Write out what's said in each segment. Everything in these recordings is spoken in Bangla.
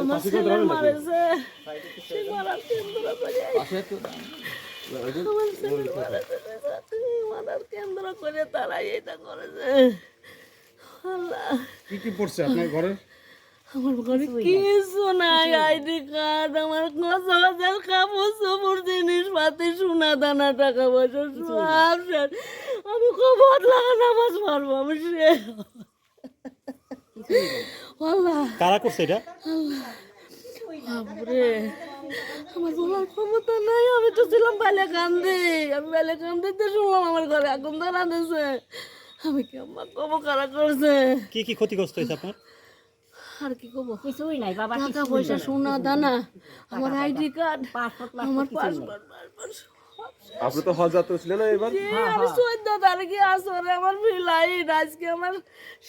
আমার ছেলে মারেছে সে মারার কেন্দ্র করে আমার ছেলে মারেছে তুমি মারার কেন্দ্র করে তারাই এটা করেছে আল্লাহ কি কি পড়ছে আপনার ঘরে আমার ঘরে কিছু নাই আইডি কার্ড আমার কাপড় চোপড় জিনিসপাতি সোনা দানা টাকা পয়সা সব আমি খবর লাগা নামাজ পারব আমি সে আল্লাহ। কারা করছে এটা? বাপরে। আমার বলার ক্ষমতা নাই আমি তো ছিলাম বেলে কান্দে। আমি বেলে কান্দিতে শুনলাম আমার ঘরে আগুন ধরা দিয়েছে আমি কি আমার কব কারা করছে? কি কি ক্ষতিগ্রস্ত হয়েছে আপনার? আর কি কব কিছুই নাই বাবা টাকা পয়সা সোনা দানা আমার আইডি কার্ড পাসপোর্ট আমার পাসপোর্ট পাসপোর্ট আপনি তো হজ যাত্রা ছিলেন না এবার? আমি চোদ্দ তারিখে আসরে আমার ফ্লাইট আজকে আমার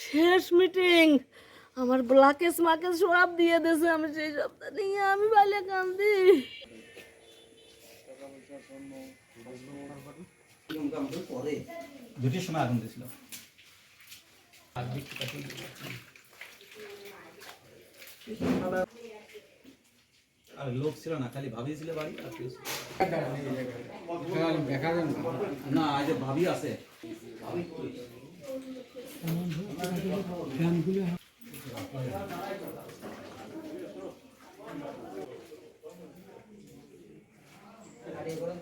শেষ মিটিং। আমার ব্লাকেস মাকেস সব দিয়ে দিয়েছে, আমি সেই সপ্তাহ নিয়ে আমি বাইলে কান্দি। দুটির সময় আগুন দিয়েছিল। আর লোক ছিল না, খালি ভাবি বাড়ি আর কেউ না। আজ ভাবি আছে। আরে বড়